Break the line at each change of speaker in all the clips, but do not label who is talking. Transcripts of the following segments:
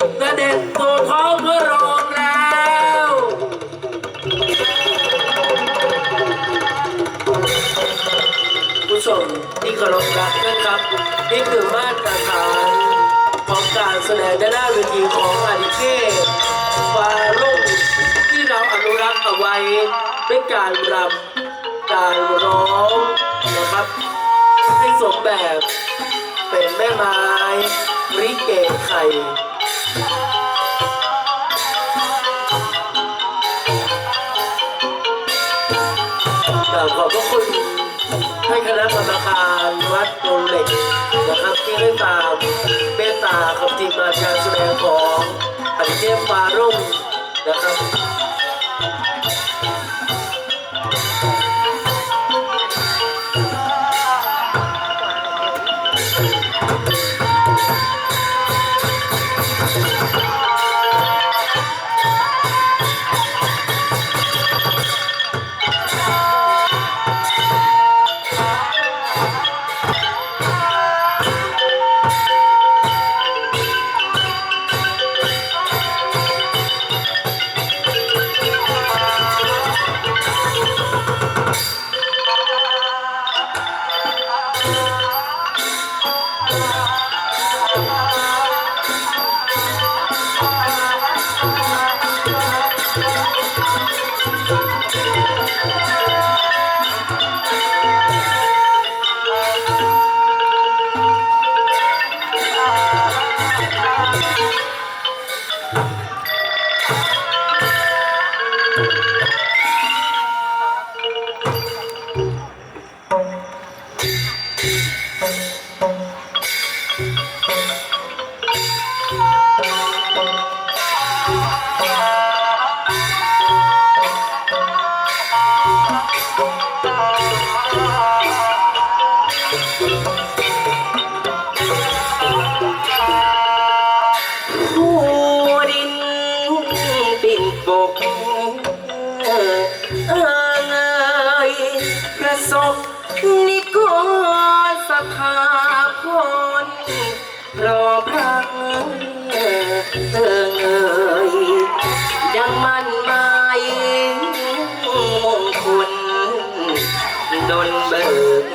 เสด็จสู่ท้องพระโรงแล้วผู้ชมที่เคารพรักนะครับ นี่คือมาตรฐานของการแสดงด้านหน้าเวทีของอาดิเก้ฟารุ่งที่เราอนุรักษ์เอาไว้ด้วยการรำการร้องนะครับ ให้สมแบบเป็นแม่ไม้ริเกไข่ กราบขอบพระคุณให้คณะกรรมการวัดโดนเหล็กนะครับที่ได้ตามเมตตาคำทีมานการแสดงของอันเทพฟารุ่งนะครับ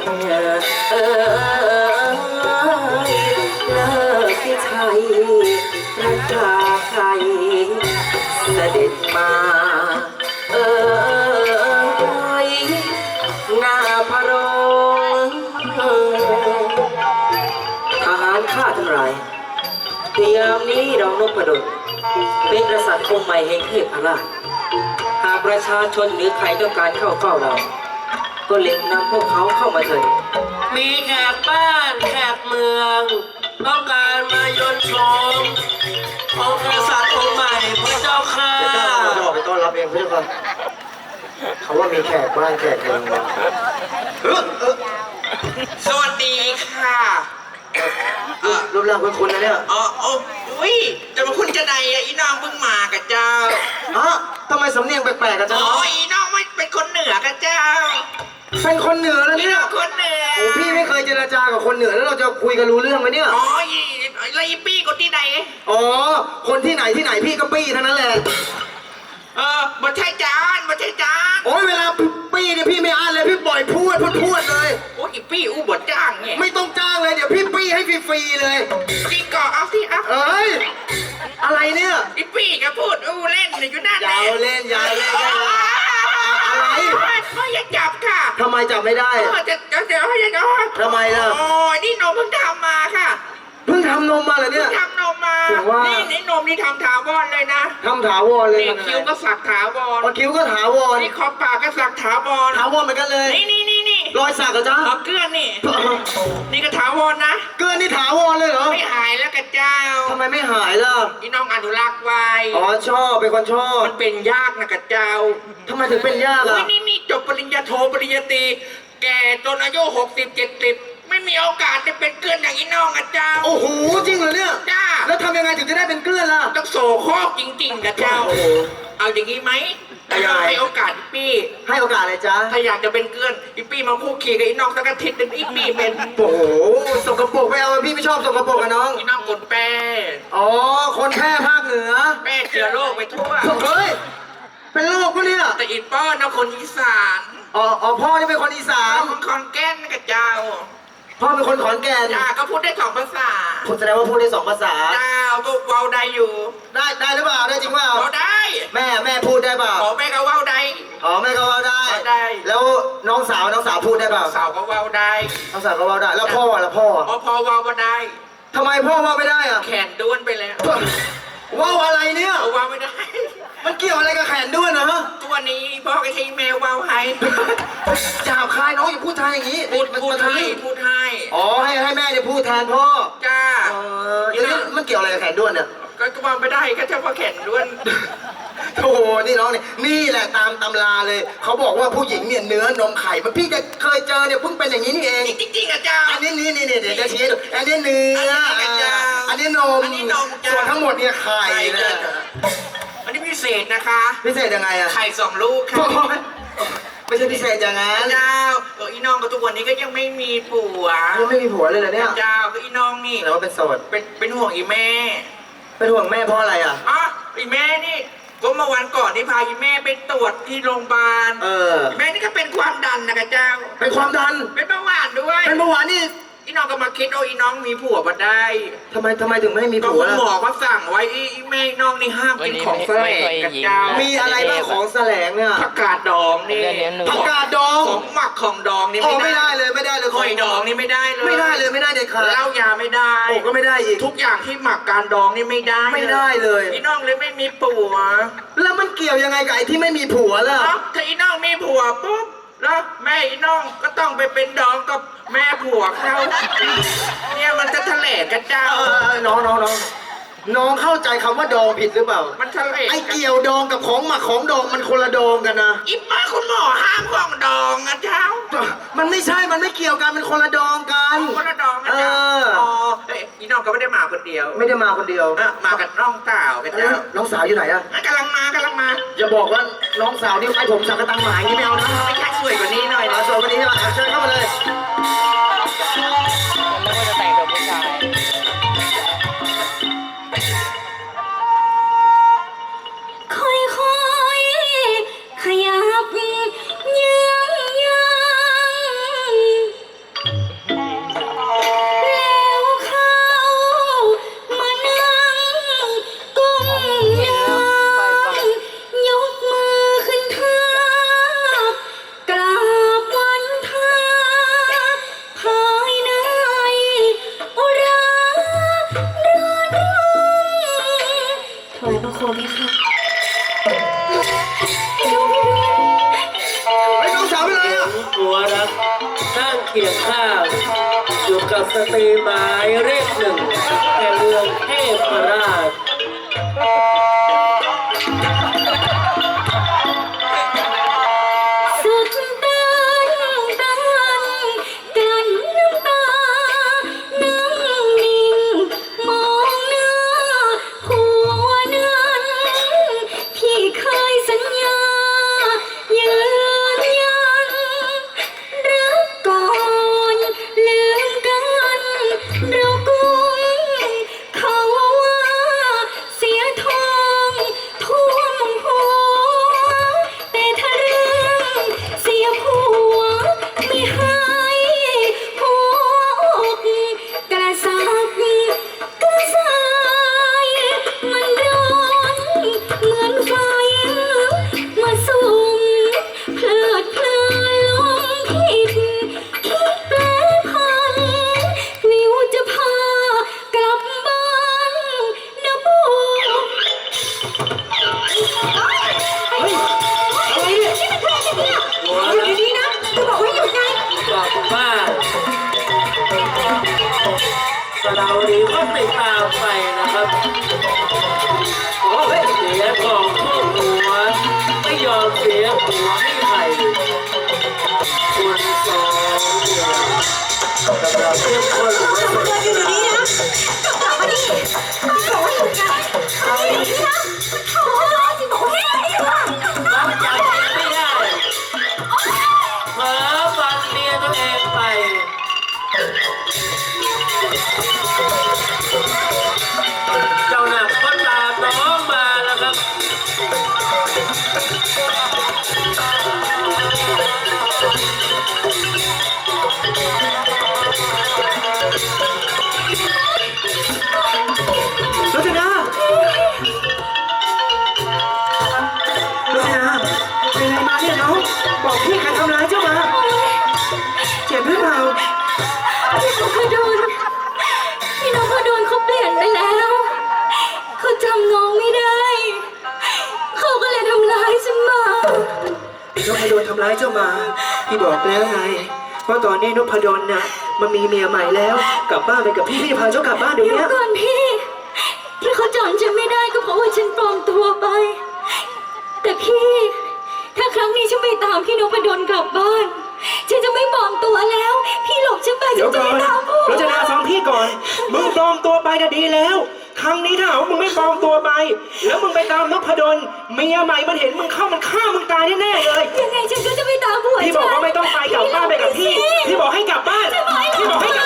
เอ่ยเลิกที่ไทยพระกาใครเสด็จมา เอ่ยหน้าพระโรงทหารข้าทั้งหลายเตรียมนี้เรานพดลเป็นกษัตริย์องค์ใหม่แห่งเทพราชหากประชาชนหรือใครต้องการเข้าเฝ้าเรา ก็เล็งนำพวกเขาเข้ามาเถิด
มีแขกบ้านแขกเมือง ต้องการมายนชมองค์กษัตริย์องค์ใหม่พระเจ้าค่ะ
เดี๋ยวเจ้าเราจะออกไปต้อนรับเองพี่เจ้าค่ะเขาว่ามีแขกบ้านแขกเมืองมาเออเออ
สวัสดีค่ะ
รูปรูปร่างคุ้นๆนะเนี่ย
อ๋อโอ้ยจะมาคุณจะใดอะอีน้องเพิ่งมากับเจ้า
ฮะทำไมสำเนียงแปลกๆกันจ๊ะ
อ๋ออีน้องไม่เป็นคนเหนือกับเจ้า
เป็นคนเหนือแล้ว
อี
เนี่ย
น้องคนเหนือ
โอ้พี่ไม่เคยเจรจากับคนเหนือแล้วเราจะคุยกันรู้เรื่องไหมเนี่ย
อ๋ออีแล้วอีปี้คนที่ใด
อ๋อ คนที่ไหนที่ไหนพี่ก็ปี้เท่านั้นแหละ
เออบ่ใช่จานบ่ใช่จาน
โอ้ยเวลาปี้เนี่ยพี่ไม่อ่านเลยพี่ปล่อยพูดพูดพูด ทำไมจับไม่ได้
เออจะจะจะให้ยังไง
ทำไมล่ะ
โอ้ยนี่นมเพิ่งทำมาค่ะ
เพิ่งทำนมมาเหรอเนี่ย
ทำนมมา
ถึงว่านี่
นี่นี่นมนี่ทำถาวรเลยนะ
ทำถาวรเลย
นี่
ทำยังไง
คิ้วก็สักถาวร
พอคิ้วก็ถาวร
นี่ขอบปากก็สักถาวร
ถาวรเหมือนกันเลย
นี่นี่นี่นี่
รอยสักเหรอจ๊ะ
เอาเกลือนนี่ นี่ก็ถาวรนะ
เกินนี่ถาวรเลยเหรอ
ไม่หายแล้วกับเจ้า
ทำไมไม่หายล่ะ
พี่น้องอนุรักษ์ไว้
อ๋อชอบเป็นคนชอบ
มันเป็นยากนะกับเจ้า
ทำไมถึงเป็นยาก
เฮ้ย
อะ
นี่นี่จบปริญญาโทปริญญาตรีแก่จนอายุหกสิบเจ็ดสิบไม่มีโอกาสได้เป็นเกลือนอย่างอีน้องกับเจ้า
โอ้โหจริงเหรอเนี่ย
จ้า
แล้วทำยังไงถึงจะได้เป็นเกลือนล่ะ
ต้องโสโครกจริงๆกับเจ้า
โอ้โห
เอาอย่างนี้ไหม แล้วก็ให้โอกาสอีปี้
ให้โอกาสเลยจ้า
ถ้าอยากจะเป็นเกลื่อนอีปี้มาคู่ขี่กับอีน้องสักอาทิตย์หนึงอีปี้เป็น
โอ้โหสกปรกไม่เอาพี่ไม่ชอบสกปรกอะน้อง
อีน้องกดแป้
อ๋อ คนแพร่ภาคเหนือ
แป้เชื้อโรคไปทั่ว
เฮ้ยเป็นโรคปะเนี่ย
แต่อีป้อนนะคนอีสาน
อ๋ออ๋อพ่อนี่เป็นคนอีสาน
เอาคนคอนแก่นกับเจ้า
พ่อเป็นคนขอนแก่น
จ้าก็พูดได้สองภาษา
ผมแสดงว่าพูดได้สองภาษา
เจ้าก็เว้าได้อยู่
ได้ได้หรือเปล่าได้จริงเปล่า
เว้าได้
แม่แม่พูดได้เปล่า
ขอแม่ก็เว้าได้
อ๋อแม่ก็เว่าได้
เว้าได้
แล้วน้องสาวน้องสาวพูดได้เปล่า
สาวก็เว้าได้
น้องสาวก็เว่าได้ แล้วพ่ออะแล้วพ่ออะ
พอพอเว้าก็ได้
ทำไมพ่อเว่าไม่ได้อะ
แขนด้วนไปแล้ว
เว่าอะไรเนี่ย
เอาเว้าไม่ได้
มันเกี่ยวอะไรกับแขนด้วยนะฮะ
ตัวนี้พ่อก็ใช้แมวเว้าให้
จาบคายน้องอย่าพูดไทยอย่างนี้
พูด
มัน
พูด
มัน
ให้
ทะลึ่ง
พูดให้
อ๋อให้ให้แม่เนี่ยพูดแทนพ่อ
จ้า
เออแล้วนี่มันเกี่ยวอะไรกับแขนด้วนเนี่ย
ก็ก็เว้าไม่ได้ก็เฉพาะแขนด้วน
โอ้โหนี่น้องเนี่ยนี่แหละตามตำราเลย เขาบอกว่าผู้หญิงเนี่ยเนื้อนมไข่ มันพี่จะเคยเจอเนี่ยเพิ่งเป็นอย่างนี้นี่เอง
จริงๆอะเจ้า
อันนี้นี่นี่นี่เดี๋ยวจะชี้ให้ดูอันนี้เนื้อ
อันนี้จ้ะ
อันนี้นม
อันนี้นมจ้ะ
ส่วนทั้งหมดเนี่ยไข่
ไข่
นะ
จ้ะอันนี้พิเศษนะคะ
พิเศษยังไงอะ
ไข่สองลูกค่ะ
โอ้ยไม่ใช่พิเศษอย่างนั้น
เจ้าเอออีน้องก็ทุกวันนี้ก็ยังไม่มีผัว
ยังไม่มีผัวเลยเหรอเนี่ย
เจ้าก็อีน้องนี่
แต่ว่าเป็นโสด
เป็นเป็นห่วงอีแม่
เป็นห่วงแม่เพราะอะไรอะ
อ๋ออีแม่นี่ ก็เมื่อวันก่อนนี่พาอีแม่ไปตรวจที่โรงพยาบาล
เออ
อีแม่นี่ก็เป็นความดันนะคะเจ้า
เป็นความดัน
เป็นเบาหวานด้วย
เป็นเบาหวานนี่
อี น้องก็มาคิดโอ้อีน้องมีผัวมาได้
ทำไมทำไมถึงไม่มี
ก็
ผัว
คุณ
ล่ะ
หมอก็สั่งไว้อีอีแม่อีน้องนี่ห้ามกินของแสลงกันเจ้า
มีอะไรบ้างของแสลงเนี่ย
ผักกาดดองนี่
ผักกาดดอง
ของหมักของดองนี่
โอ้
ไม่
ไม่ได้
ได้
เลยไม่ได้เลย
หอยดองนี่ไม่ได้เลย
ไม่ได้เลยไม่ได้เด็ดขาด
เหล้ายาไม่ได้
โอ้ก็ไม่ได้อีก
ทุกอย่างที่หมักการดองนี่ไม่ได้
ไม่ได้เลย
อีน้องเลยไม่มีผัว
แล้วมันเกี่ยวยังไงกับไอ้ที่ไม่มีผัวล่ะ
เอ้าถ้าอีน้องมีผัวปุ๊บ แล้วแม่อีน้องก็ต้องไปเป็นดองกับแม่ผัวเขาเนี่ยมันจะทะเลกันเจ้า
เออเออน้องน้องน้องน้องเข้าใจคำว่าดองผิดหรือเปล่า
มันทะเล
ไอ้เกี่ยวดองกับของหมักของดองมันคนละดองกันนะ
อีป้าคุณหมอห้ามของดองอะเจ้า
มันไม่ใช่ มันไม่เกี่ยวกัน มันคนละดองกัน
คนละดองอะ
เอ
เจ้า
อ
อ๋อเอ้ยอีน้องก็ไม่ได้มาคนเดียว
ไม่ได้มาคนเดียว
เออมากับน้องสาวกัน
แล้ว
เจ้า
น้องสาวอยู่ไหนอะ
อะกำลังมากำลังมา
อย่าบอกว่า น้องสาวที่ให้ผมสักกระตังหมาอย่างนี้ไม่เอานะ
ไม่ใช่สวยกว่านี้หน่อยนะ
สวยกว่านี้ใช่ไหมเชิญเข้ามาเลย
หัวรั
กนั่งเคียงข้างอยู่กับสตรีหมายเลขหนึ่งแห่งเมืองเทพราช
กลับบ้าน
สระบุรีก็ติดตามไปนะครับโอ้เสียของพวกหัวไม่ยอมเสียหัวให้ใครคุณสองเนี่ยกำลังเข้มข้นและสนุกสนา
อยู่ดีๆนะกลับมาดิบอกว่าหยุดไงเอาดีนะ Thank you. ร้า
ยเจ้ามา พี่บอกแล้วไงว่าตอนนี้นพดลน่ะ มันมีเมียใหม่แล้ว กลับบ้านไปกับพี่พี่พาเจ้ากลับบ้านเดี๋ยว
เดี๋ยว
นี้
ก่อนพี่ที่เขาจำฉันไม่ได้ก็เพราะว่าฉันปลอมตัวไป แต่พี่ ถ้าครั้งนี้ฉันไม่ตามพี่นพดลกลับบ้าน ฉันจะไม่ปลอมตัวแล้ว พี่หลบฉันไป
เดี๋
ฉั
ยวน
จะ
ก่อ
ไม่
น
ตามผัว
รจนาฟังพี่ก่อน มึงปลอมตัวไปก็ดีแล้วค รั้งนี้ถ้าหากว่ามึงไม่ปลอมตัวไป แล้วมึงไปตามนพดลเมียใหม่มันเห็นมึงเข้ามันฆ่ามึงตายแน่ๆเลย
ยังไงฉันก็จะไม่ตามผัว
พี่บอกว่าไม่ต้องไปกลับบ้านไปกับพี่ พี่บอกให้กลับบ้านพี่บอกให้กลับ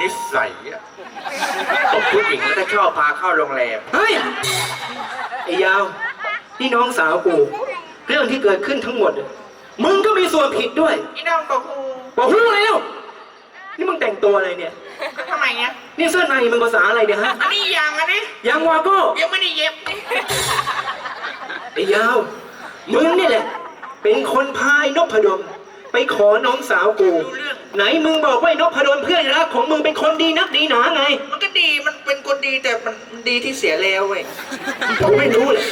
นิสัยอะตบผู้หญิงแล้วก็ชอบพาเข้าโรงแรม
เฮ้ย ไอ้ยาว นี่น้องสาวกู เรื่องที่เกิดขึ้นทั้งหมดอะมึงก็มีส่วนผิดด้วย
อีน้องบอกกู
บอกพูดอะไรแล้วนี่มึง แต่งตัวอะไรเนี่ย
ก็ทำไมเงี้ย
นี่เสื้อในมึงภาษาอะไรเนี่ยฮะ
อันนี้ยังอันนี้
ยังวาโก้
ยังไม่ได้เย็บนี่
ไอ้ยาว มึงนี่แหละ เป็นคนพายนพดลไปขอน้องสาวกูไหนมึงบอกว่าไอ้นพดลเพื่อนรักของมึงเป็นคนดีนักดีหนาไง
มันก็ดีมันเป็นคนดีแต่มันดีที่เสียแล้วเว้ย
กูไม่รู้เลย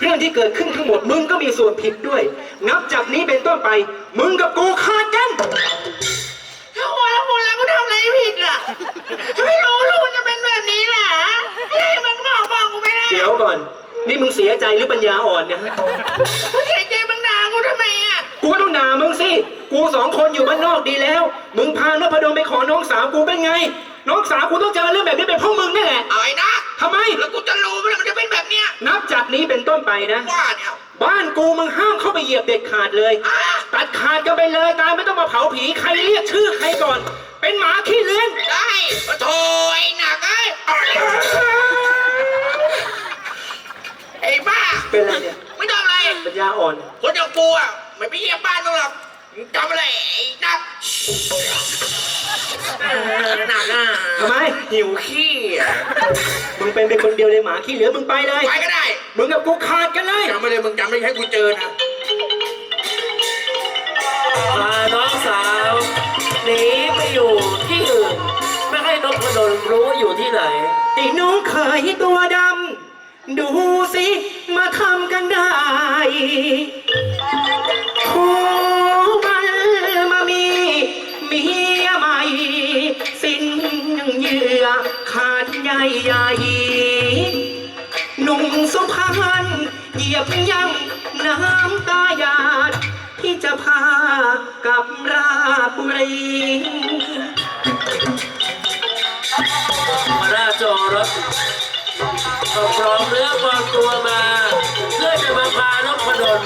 เรื่องที่เกิดขึ้นทั้งหมดมึงก็มีส่วนผิดด้วย นับจากนี้เป็นต้นไป มึงกับกูขาดกัน
หรือปั
ญญาอ่อนเนี่ยฮะ
กูเสียใจมึงด่ากูทำไมอะ
กูก็ต้องด่ามึงสิ กูสองคนอยู่บ้านนอกดีแล้ว มึงพานพดลไปขอน้องสาวกูเป็นไง น้องสาวกูต้องเจอเรื่องแบบนี้เป็นเพราะมึงนี่แหละ
เอาไอ้นะ
ทำไม
แล้วกูจะรู้ไหมมันจะเป็นแบบเนี้ย
นับจากนี้เป็นต้นไปนะ
ว่าเนี่ย
บ้านกูมึงห้ามเข้าไปเหยียบเด็ดขาดเลย
อะ
ตัดขาดกันไปเลยตายไม่ต้องมาเผาผีใครเรียกชื่อใครก่อน เป็นหมาขี้เลื้อน
ได้ปะโถไอ้หนักเอ้ยไอ้บ้า
เป็นอะไรเนี่ย
ไม่ต้องอะไร
ปัญญาอ่อน
คนอย่างกูอะไม่ไปเยี่ยมบ้านมึงหรอกมึงจำอะไรไอ้นักเออหนักอะ
ทำไม
หิวขี้อะ
มึงเป็นเป็นคนเดียวเลยหมาขี้เหลือมึงไปเลย
ไปก็ได้
มึงกับกูขาดกันเลย
จำไม่เลยมึงจำไม่ให้กูเจอนะ
พาน้องสาวหนีไปอยู่ที่อื่นไม่ให้นพดลรู้ว่าอยู่ที่ไหน
ไอ้น้องเคยตัวดำ ดูสิมาทำกันได้โอ้มันมามีเมียใหม่ สิ้นเหยื่อขาดใหญ่ใหญ่หนุ่มสุพรรณเหยียบย่ำน้ำตาหยาด ที่จะพากับราบุรี
หัวหน้าจอรถ ก็พร้อมเนื้อปลอมตัวมา เพื่อจะมาพานพดล